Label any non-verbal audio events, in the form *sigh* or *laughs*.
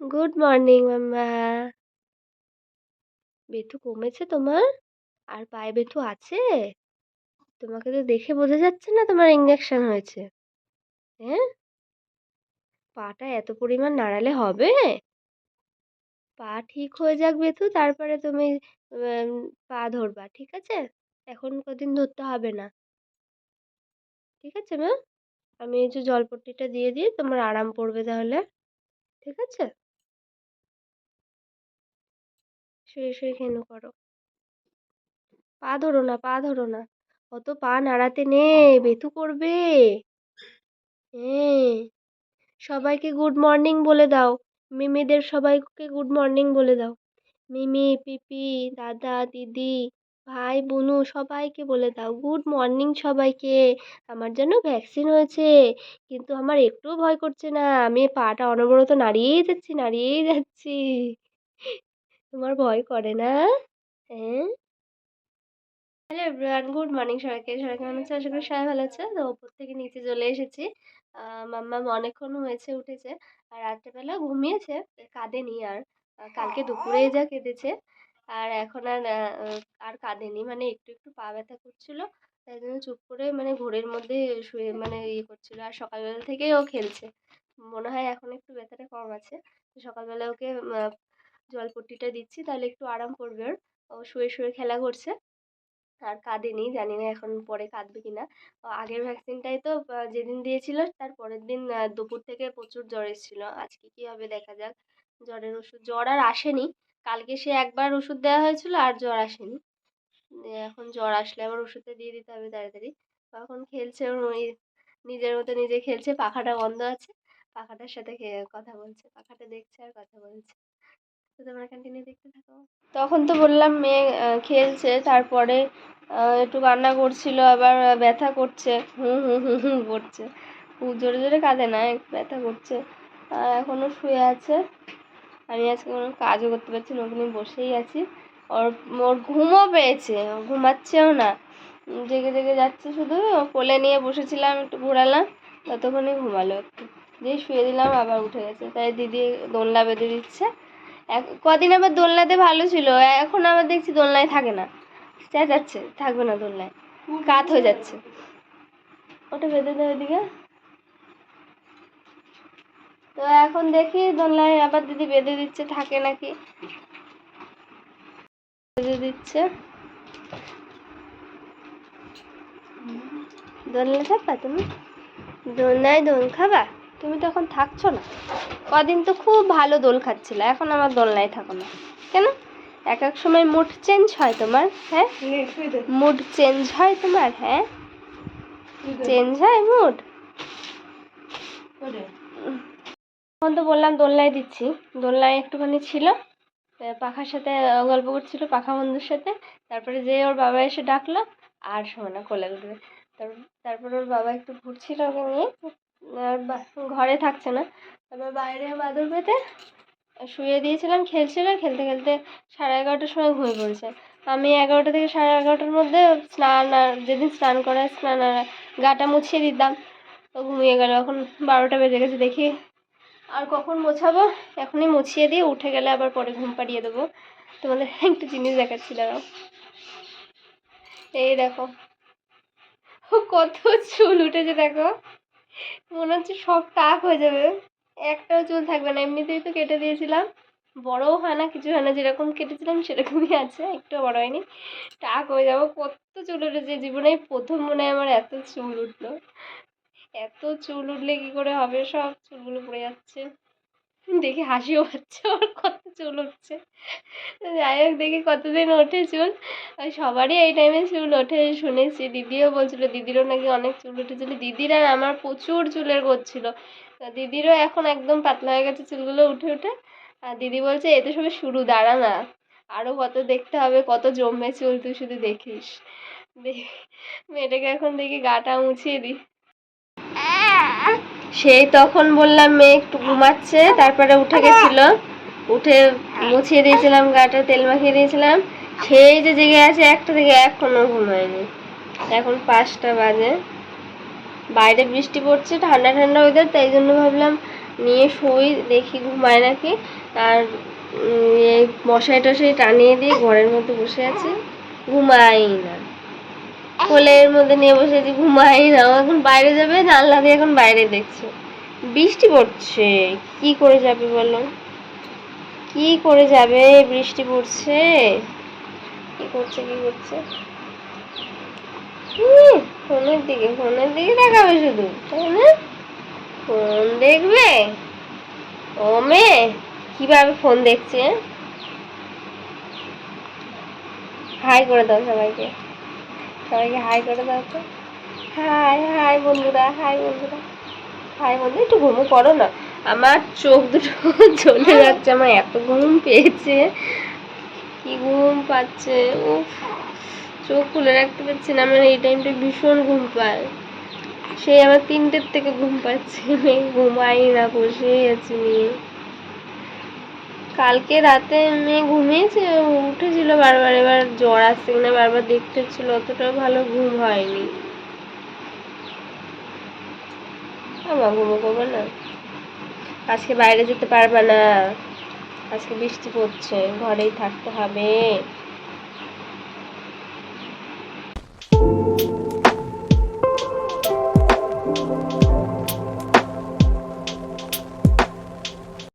Good morning, মাম্মা। ব্যথু কমেছে তোমার? আর পায়ে ব্যথু আছে? তোমাকে তো দেখে বোঝা যাচ্ছে না তোমার ইঞ্জেকশন হয়েছে। হ্যাঁ? পাটা এত পরিমাণ নাড়ালে হবে? পা ঠিক হয়ে যাক বেথু, তারপরে তুমি পা ধরবা, ঠিক আছে? এখন কদিন ধরতে হবে না। ঠিক আছে, মা? আমি এই যে জলপট্টিটা দিয়ে দিই তোমার আরাম পড়বে তাহলে। ঠিক আছে? শুয়ে শুয়ে খেনু করো। পা ধরো না, পা ধরো না। অত পা নাড়াতে নেই বেথু করবে। হ্যাঁ সবাইকে গুড মর্নিং বলে দাও। মিমিদের সবাইকে গুড মর্নিং বলে দাও। মিমি, পিপি, দাদা, দিদি, ভাই, বোনু সবাইকে বলে দাও। গুড মর্নিং সবাইকে। আমার জন্য ভ্যাকসিন হয়েছে, কিন্তু আমার একটুও ভয় করছে না। আমি পাটা অনবরত নাড়িয়েই যাচ্ছি নাড়িয়েই যাচ্ছি। তোমার ভয় করে না? হ্যাঁ? হ্যালো এভরিওয়ান গুড মর্নিং সবাইকে। সবাই কেমন আছে? আশা করি সবাই ভালো আছে। তো ওপর থেকে নিচে চলে এসেছি। মাম্মা অনেকক্ষণ হয়েছে উঠেছে আর রাত্রেবেলা ঘুমিয়েছে কাঁদেনি আর। আহ, কালকে দুপুরে যা কেঁদেছে আর এখন আর আর কাঁদেনি। মানে একটু একটু পা ব্যথা করছিল তাই জন্য চুপ করে মানে ঘোরের মধ্যে শুয়ে মানে ইয়ে করছিল। আর সকালবেলা থেকেই ও খেলছে। মনে হয় এখন একটু ব্যথাটা কম আছে। সকালবেলা ওকে জলপট্টিটা দিচ্ছি, তাহলে একটু আরাম করবে ওর। ও শুয়ে শুয়ে খেলা করছে। আর কাঁদেনি জানি না এখন পরে কাঁদবে কি না আগের ভ্যাকসিনটাই তো যেদিন দিয়েছিল, তার পরের দিন দুপুর থেকে প্রচুর জ্বর এসেছিল। আজকে কী হবে দেখা যাক। জ্বরের ওষুধ, জ্বর আর আসেনি। কালকে সে একবার ওষুধ দেওয়া হয়েছিল আর জ্বর আসেনি। এখন জ্বর আসলে আবার ওষুধটা দিয়ে দিতে হবে তাড়াতাড়ি। এখন খেলছে ওর ওই নিজের মতো নিজে খেলছে, পাখাটা বন্ধ আছে। পাখাটার সাথে কথা বলছে। পাখাটা দেখছে আর কথা বলছে। তোমরা দেখতে থাকো। তখন তো বললাম, মেয়ে খেলছে, তারপরে একটু কান্না করছিল, আবার ব্যথা করছে, হুম হুম হুম হুম, করছে। খুব জোরে জোরে কাঁদে না ব্যথা করছে। আর এখনও শুয়ে আছে। আমি আজকে কোনো কাজও করতে পারছি না, ওখানে বসেই আছি। ওর ওর ঘুমও পেয়েছে ঘুমাচ্ছেও না। জেগে জেগে যাচ্ছে শুধু, কোলে নিয়ে বসেছিলাম, একটু ঘোরালাম ততক্ষণই ঘুমালো একটু। দিয়ে শুয়ে দিলাম, আবার উঠে গেছে। তাই দিদি দোলনা বেঁধে দিচ্ছে। কদিন আবার দোলনাতে ভালো ছিল, এখন আবার দেখছি দোলনায় থাকে না। চেঁচাচ্ছে থাকবে না দোলনায়, কাত হয়ে যাচ্ছে। ওটা বেঁধে দেয় ওইদিকে। তো এখন দেখি দোলনায় আবার দিদি বেঁধে দিচ্ছে, থাকে নাকি? বেঁধে দিচ্ছে। দোলনা থাকবা তুমি? দোলনায় দোল খাবা? তুমি তো এখন থাকছো না? কদিন তো খুব ভালো দোল খাচ্ছিল, এখন আমার দোলনায় থাকো না। কেন? এক এক সময় মুড চেঞ্জ হয় তোমার হ্যাঁ? মুড চেঞ্জ হয় তোমার হ্যাঁ? চেঞ্জ হয় মুড এখন তো বললাম দোলনায় দিচ্ছি, দোলনায় একটুখানি ছিল পাখার সাথে গল্প করছিল পাখা বন্ধুর সাথে, তারপরে যে ওর বাবা এসে ডাকলো, আর শোনে না কোলে উঠবে। তারপর ওর বাবা একটু ঘুরছিল ওকে নিয়ে, আর ঘরে থাকছে না। তারপর বাইরে বাদর পেতে শুয়ে দিয়েছিলাম খেলছিল, খেলতে খেলতে সাড়ে এগারোটার সময় ঘুমিয়ে পড়েছে। আমি এগারোটা থেকে সাড়ে এগারোটার মধ্যে স্নান আর যেদিন স্নান করে স্নান আর গাটা মুছিয়ে দিতাম তো ঘুমিয়ে গেল। এখন বারোটা বেজে গেছে দেখি আর কখন মোছাবো। এখনই মুছিয়ে দিয়ে উঠে গেলে আবার পরে ঘুম পাড়িয়ে দেবো। তোমাদের একটা জিনিস দেখাচ্ছি, দাঁড়াও। এই দেখো। কত চুল উঠেছে দেখো। মনে হচ্ছে সব টাক হয়ে যাবে। একটাও চুল থাকবে না। এমনিতেই তো কেটে দিয়েছিলাম। বড়ও হয় না, কিছু হয় না, যেরকম কেটেছিলাম সেরকমই আছে একটু বড় হয়নি। টাক হয়ে যাব, কত চুল উঠেছে। জীবনে প্রথম মনে হয় আমার এত চুল উঠল। এত চুল উঠলে কি করে হবে? সব চুলগুলো পড়ে যাচ্ছে। দেখে হাসিও পাচ্ছে আমার *laughs* কত চুল উঠছে। যাই হোক, দেখি কতদিন ওঠে চুল। সবারই এই টাইমে চুল ওঠে, শুনেছি। দিদিও বলছিল, দিদিরও নাকি অনেক চুল উঠেছিল দিদির আর আমার প্রচুর চুলের গোছ ছিল। দিদিরও এখন একদম পাতলা হয়ে গেছে চুলগুলো উঠে উঠে। আর দিদি বলছে এতে সবে শুরু, দাঁড়া না। আরও কত দেখতে হবে, কত জমবে চুল, তুই শুধু দেখিস। দেখি মেয়েটাকে এখন দেখি গাটা মুছিয়ে দিই। সেই তখন বললাম মেয়ে একটু ঘুমাচ্ছে। তারপরে উঠে গেছিল। উঠে মুছিয়ে দিয়েছিলাম গাটা তেল মাখিয়ে দিয়েছিলাম। সেই যে জেগে আছে একটা থেকে এখনও ঘুমায়নি এখন পাঁচটা বাজে। বাইরে বৃষ্টি পড়ছে ঠান্ডা ঠান্ডা ওয়েদার তাই জন্য ভাবলাম নিয়ে শুই দেখি ঘুমায় নাকি। আর মশাই টশাই টানিয়ে দিয়ে ঘরের মধ্যে বসে আছে। ঘুমাই না। কোলের মধ্যে নিয়ে বসে আছি, ঘুমাই না। এখন বাইরে যাবে, জানলা দিয়ে এখন বাইরে দেখছে। বৃষ্টি পড়ছে। কি করে যাবে বলো? কি করে যাবে বৃষ্টি পড়ছে? কি করছে কি করছে? ফোনের দিকে ফোনের দিকে দেখাবে শুধু, তাই না? ফোন দেখবে? ও মেয়ে কীভাবে ফোন দেখছে? হাই করে দাও সবাইকে। সবাইকে হাই করে দাও তো। হাই হাই বন্ধুরা হাই বন্ধুরা। হাই বন্ধু একটু ঘুমো করো না। আমার চোখ দুটো *laughs* চলে যাচ্ছে, আমার এত ঘুম পেয়েছে। কি ঘুম পাচ্ছে, উফ। চোখ খুলে রাখতে পারছি না, আমার এই টাইমটা ভীষণ ঘুম পায়। সেই আমার তিনটের থেকে ঘুম পাচ্ছে। *laughs* ঘুমাই না, বসেই আছি নিয়ে। কালকে রাতে মেয়ে ঘুমিয়েছে উঠেছিল বারবার, এবার জ্বর আসছে কিনা বারবার দেখতে ছিল অতটাও ভালো ঘুম হয়নি। আমার ঘুমো করব না। আজকে বাইরে যেতে পারবে না। আজকে বৃষ্টি পড়ছে, ঘরেই থাকতে হবে।